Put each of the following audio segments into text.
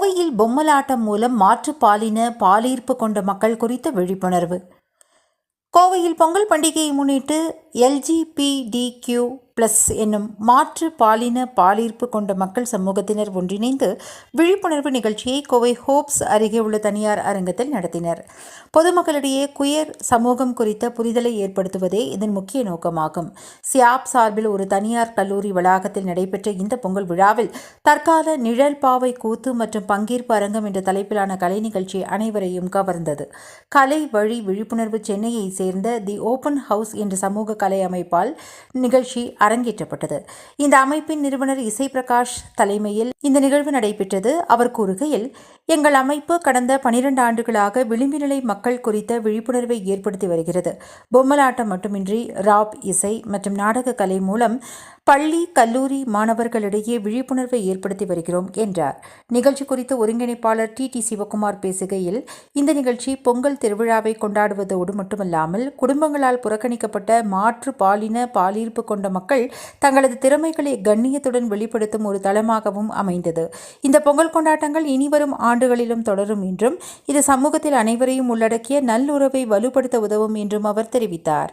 கோவையில் பொம்மலாட்டம் மூலம் மாற்று பாலின பாலீர்ப்பு கொண்ட மக்கள் குறித்த விழிப்புணர்வு. கோவையில் பொங்கல் பண்டிகையை முன்னிட்டு எல்ஜிபிடிக்யூ பிளஸ் என்னும் மாற்று பாலின பாலீர்ப்பு கொண்ட மக்கள் சமூகத்தினர் ஒன்றிணைந்து விழிப்புணர்வு நிகழ்ச்சியை கோவை ஹோப்ஸ் அருகே உள்ள தனியார் அரங்கத்தில் நடத்தினர். பொதுமக்களிடையே குயர் சமூகம் குறித்த புரிதலை ஏற்படுத்துவதே இதன் முக்கிய நோக்கமாகும். சியாப் சார்பில் ஒரு தனியார் கல்லூரி வளாகத்தில் நடைபெற்ற இந்த பொங்கல் விழாவில் தற்கால நிழல் பாவை கூத்து மற்றும் பங்கேற்பு அரங்கம் என்ற தலைப்பிலான கலை நிகழ்ச்சி அனைவரையும் கவர்ந்தது. கலை வழி விழிப்புணர்வு சென்னையை சேர்ந்த தி ஓபன் ஹவுஸ் என்ற சமூக கலை அமைப்பால் நிகழ்ச்சி அரங்கேற்றப்பட்டது. இந்த அமைப்பின் நிறுவனர் இசை பிரகாஷ் தலைமையில் இந்த நிகழ்வு நடைபெற்றது. அவர் கூறுகையில் எங்கள் அமைப்பு கடந்த பனிரெண்டு ஆண்டுகளாக விளிம்புநிலை மக்கள் குறித்த விழிப்புணர்வை ஏற்படுத்தி வருகிறது. பொம்மலாட்டம் மட்டுமின்றி ராப் இசை மற்றும் நாடக கலை மூலம் பள்ளி கல்லூரி மாணவர்களிடையே விழிப்புணர்வை ஏற்படுத்தி வருகிறோம் என்றார். நிகழ்ச்சி குறித்து ஒருங்கிணைப்பாளர் டி. டி. சிவகுமார் பேசுகையில் இந்த நிகழ்ச்சி பொங்கல் திருவிழாவை கொண்டாடுவதோடு மட்டுமல்லாமல் குடும்பங்களால் புறக்கணிக்கப்பட்ட மாற்று பாலின பாலீர்ப்பு கொண்ட மக்கள் தங்களது திறமைகளை கண்ணியத்துடன் வெளிப்படுத்தும் ஒரு தளமாகவும் அமைந்தது. இந்த பொங்கல் கொண்டாட்டங்கள் இனிவரும் ஆண்டுகளிலும் தொடரும் என்றும் இது சமூகத்தில் அனைவரையும் உள்ளடக்கிய நல்லுறவை வலுப்படுத்த உதவும் என்றும் அவர் தெரிவித்தார்.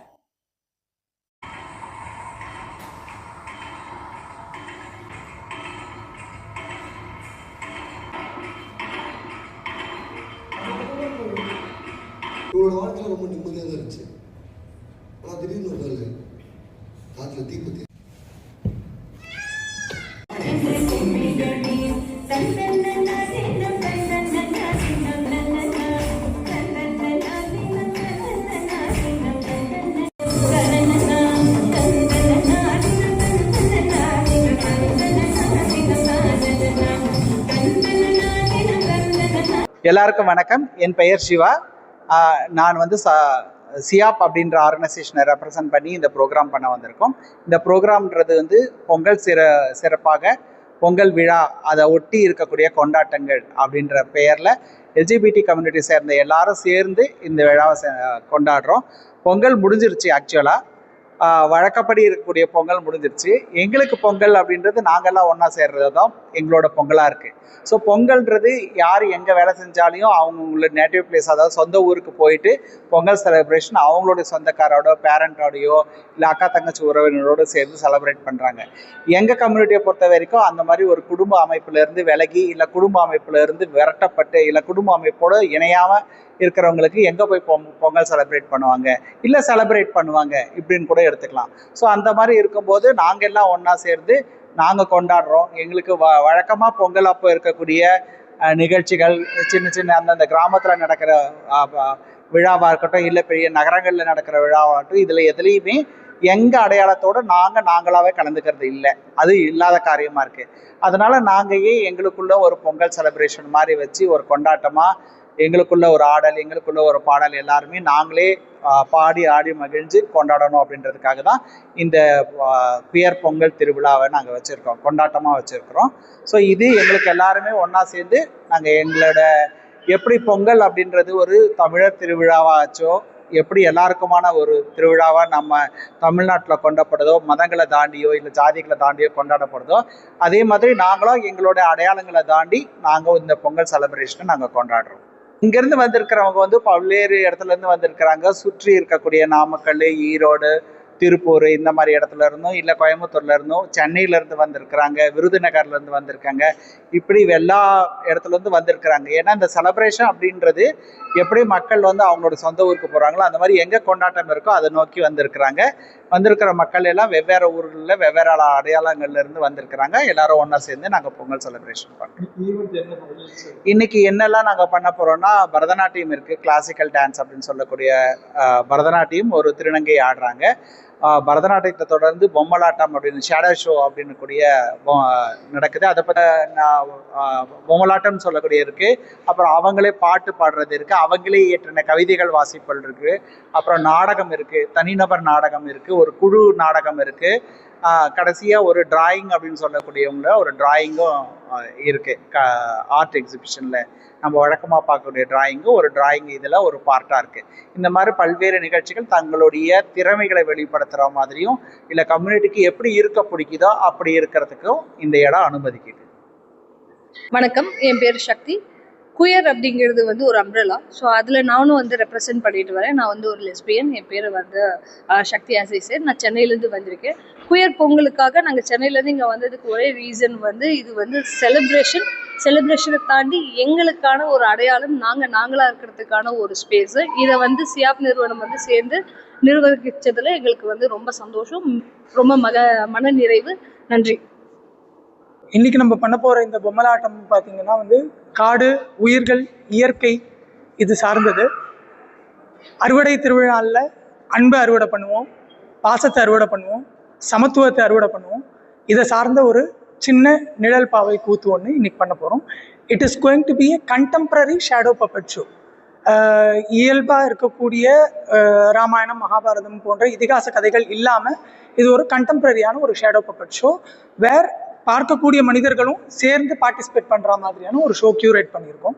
இவரோட வாழ்க்கையில் ரொம்ப நிம்மதியாக தான் இருந்துச்சு. ஆனால் திடீர்னு ஒரு நாள் காற்றுல தீபத்தி எல்லாருக்கும் வணக்கம். என் பெயர் சிவா. நான் வந்து ச சியாப் அப்படின்ற ஆர்கனைசேஷனை ரெப்ரசன்ட் பண்ணி இந்த ப்ரோக்ராம் பண்ண வந்திருக்கோம். இந்த ப்ரோக்ராம்ன்றது வந்து பொங்கல் சிற சிறப்பாக பொங்கல் விழா அதை ஒட்டி இருக்கக்கூடிய கொண்டாட்டங்கள் அப்படின்ற பெயரில் எல்ஜிபிடி கம்யூனிட்டி சேர்ந்த எல்லாரும் சேர்ந்து இந்த விழாவை கொண்டாடுறோம். பொங்கல் முடிஞ்சிருச்சு ஆக்சுவலாக வழக்கப்படி இருக்கக்கூடிய பொங்கல் முடிஞ்சிருச்சு. எங்களுக்கு பொங்கல் அப்படின்றது நாங்கள்லாம் ஒன்றா சேர்றது தான் எங்களோட பொங்கலாக இருக்குது ஸோ பொங்கல்ன்றது யார் எங்கே வேலை செஞ்சாலையும் அவங்களோட நேட்டிவ் பிளேஸ் அதாவது சொந்த ஊருக்கு போயிட்டு பொங்கல் செலிப்ரேஷன் அவங்களோட சொந்தக்காரோட பேரண்டோடையோ இல்லை அக்கா தங்கச்சி உறவினரோட சேர்ந்து செலிப்ரேட் பண்ணுறாங்க எங்கள் கம்யூனிட்டியை பொறுத்த வரைக்கும் அந்த மாதிரி ஒரு குடும்ப அமைப்புலேருந்து விலகி இல்லை குடும்ப அமைப்புலேருந்து விரட்டப்பட்டு இல்லை குடும்ப அமைப்போட இணையாமல் இருக்கிறவங்களுக்கு எங்கே போய் பொங் பொங்கல் செலிப்ரேட் பண்ணுவாங்க? இல்லை செலிப்ரேட் பண்ணுவாங்க? இப்படின்னு கூட எடுத்துக்கலாம். ஸோ அந்த மாதிரி இருக்கும்போது நாங்கள் எல்லாம் ஒன்றா சேர்ந்து நாங்கள் கொண்டாடுறோம். எங்களுக்கு வ வழக்கமாக பொங்கல் அப்போ இருக்கக்கூடிய நிகழ்ச்சிகள் சின்ன சின்ன அந்தந்த கிராமத்தில் நடக்கிற விழாவாக இருக்கட்டும் இல்லை பெரிய நகரங்களில் நடக்கிற விழாவாகட்டும் இதில் எதுலேயுமே எங்கள் அடையாளத்தோடு நாங்கள் நாங்களாகவே கலந்துக்கிறது இல்லை. அது இல்லாத காரியமாக இருக்குது அதனால் நாங்கள் ஏன் எங்களுக்குள்ள ஒரு பொங்கல் செலிப்ரேஷன் மாதிரி வச்சு ஒரு கொண்டாட்டமாக எங்களுக்குள்ள ஒரு ஆடல் எங்களுக்குள்ள ஒரு பாடல் எல்லாருமே நாங்களே பாடி ஆடி மகிழ்ந்து கொண்டாடணும் அப்படின்றதுக்காக தான் இந்த பியர் பொங்கல் திருவிழாவை நாங்கள் வச்சுருக்கோம் கொண்டாட்டமாக வச்சுருக்கிறோம். ஸோ இது எங்களுக்கு எல்லாருமே ஒன்றா சேர்ந்து நாங்கள் எங்களோட எப்படி பொங்கல் அப்படின்றது ஒரு தமிழர் திருவிழாவாச்சோ எப்படி எல்லாருக்குமான ஒரு திருவிழாவாக நம்ம தமிழ்நாட்டில் கொண்டாடுறதோ மதங்களை தாண்டியோ இல்லை ஜாதிகளை தாண்டியோ கொண்டாடப்படுதோ அதே மாதிரி நாங்களும் எங்களோட அடையாளங்களை தாண்டி நாங்கள் இந்த பொங்கல் செலிப்ரேஷனை நாங்கள் கொண்டாடுறோம். இங்கேருந்து வந்திருக்கிறவங்க வந்து பல்வேறு இடத்துல இருந்து வந்திருக்கிறாங்க. சுற்றி இருக்கக்கூடிய நாமக்கல் ஈரோடு திருப்பூர் இந்த மாதிரி இடத்துல இருந்தும் இல்லை கோயம்புத்தூர்ல இருந்தும் சென்னையிலேருந்து வந்திருக்கிறாங்க. விருதுநகர்லேருந்து வந்திருக்காங்க. இப்படி எல்லா இடத்துலேருந்து வந்திருக்கிறாங்க. ஏன்னா இந்த செலப்ரேஷன் அப்படின்றது எப்படி மக்கள் வந்து அவங்களோட சொந்த ஊருக்கு போகிறாங்களோ அந்த மாதிரி எங்கே கொண்டாட்டம் இருக்கோ அதை நோக்கி வந்திருக்கிறாங்க. வந்திருக்கிற மக்கள் எல்லாம் வெவ்வேறு ஊர்களில் வெவ்வேறு அடையாளங்கள்ல இருந்து வந்திருக்கிறாங்க. எல்லாரும் ஒண்ணா சேர்ந்து நாங்கள் பொங்கல் செலிப்ரேஷன் பண்றோம். இன்னைக்கு என்னெல்லாம் நாங்கள் பண்ண போறோம்னா பரதநாட்டியம் இருக்கு கிளாசிக்கல் டான்ஸ் அப்படின்னு சொல்லக்கூடிய அஹ், பரதநாட்டியம் ஒரு திருநங்கை ஆடுறாங்க. பரதநாட்டியத்தை தொடர்ந்து பொம்மலாட்டம் அப்படின்னு ஷேடோ ஷோ அப்படின்னு கூடிய நடக்குது. அதை பற்றி பொம்மலாட்டம்னு சொல்லக்கூடிய இருக்குது அப்புறம் அவங்களே பாட்டு பாடுறது இருக்குது அவங்களே இயற்றின கவிதைகள் வாசிப்பல் இருக்குது அப்புறம் நாடகம் இருக்குது தனிநபர் நாடகம் இருக்குது ஒரு குழு நாடகம் இருக்குது கடைசியாக கடைசியா ஒரு டிராயிங் அப்படின்னு சொல்லக்கூடியவங்கள ஒரு டிராயிங்கும் இருக்கு. ஆர்ட் எக்ஸிபிஷன்ல நம்ம வழக்கமாக பார்க்கக்கூடிய டிராயிங்கு ஒரு டிராயிங் இதில் ஒரு பார்ட்டாக இருக்கு. இந்த மாதிரி பல்வேறு நிகழ்ச்சிகள் தங்களுடைய திறமைகளை வெளிப்படுத்துகிற மாதிரியும் இல்லை கம்யூனிட்டிக்கு எப்படி இருக்க பிடிக்குதோ அப்படி இருக்கிறதுக்கும் இந்த இடம் அனுமதிக்குது. வணக்கம். என் பேர் சக்தி. குயர் அப்படிங்கிறது வந்து ஒரு அம்ரலா ஸோ அதில் நானும் வந்து ரெப்ரசென்ட் பண்ணிட்டு வரேன். நான் வந்து ஒரு லெஸ்பியன் என் பேர் வந்து சக்தி சக்தி ஆசைசர் நான் சென்னையிலேருந்து வந்திருக்கேன். குயர் பொங்கலுக்காக நாங்கள் சென்னையிலேருந்து இங்கே வந்ததுக்கு ஒரே ரீசன் வந்து இது வந்து செலிப்ரேஷன் செலிப்ரேஷனை தாண்டி எங்களுக்கான ஒரு அடையாளம் நாங்கள் நாங்களாக இருக்கிறதுக்கான ஒரு ஸ்பேஸு இதை வந்து சியாப் நிறுவனம் வந்து சேர்ந்து நிர்வகித்ததில் எங்களுக்கு வந்து ரொம்ப சந்தோஷம். ரொம்ப மக மன நிறைவு. நன்றி. இன்றைக்கி நம்ம பண்ண போகிற இந்த பொம்மலாட்டம் பார்த்தீங்கன்னா வந்து காடு உயிர்கள் இயற்கை இது சார்ந்தது. அறுவடை திருவிழாவில் அன்பை அறுவடை பண்ணுவோம் பாசத்தை அறுவடை பண்ணுவோம் சமத்துவத்தை அறுவடை பண்ணுவோம். இதை சார்ந்த ஒரு சின்ன நிழல் பாவை கூத்து ஒன்று இன்னைக்கு பண்ண போகிறோம் it is going to be a contemporary shadow puppet show இயல்பாக இருக்கக்கூடிய ராமாயணம் மகாபாரதம் போன்ற இதிகாச கதைகள் இல்லாமல் இது ஒரு கண்டெம்பரரியான ஒரு ஷேடோ பப்பட் ஷோ வேர் பார்க்கக்கூடிய மனிதர்களும் சேர்ந்து பார்ட்டிசிபேட் பண்ணுற மாதிரியான ஒரு ஷோ கியூரேட் பண்ணியிருக்கோம்.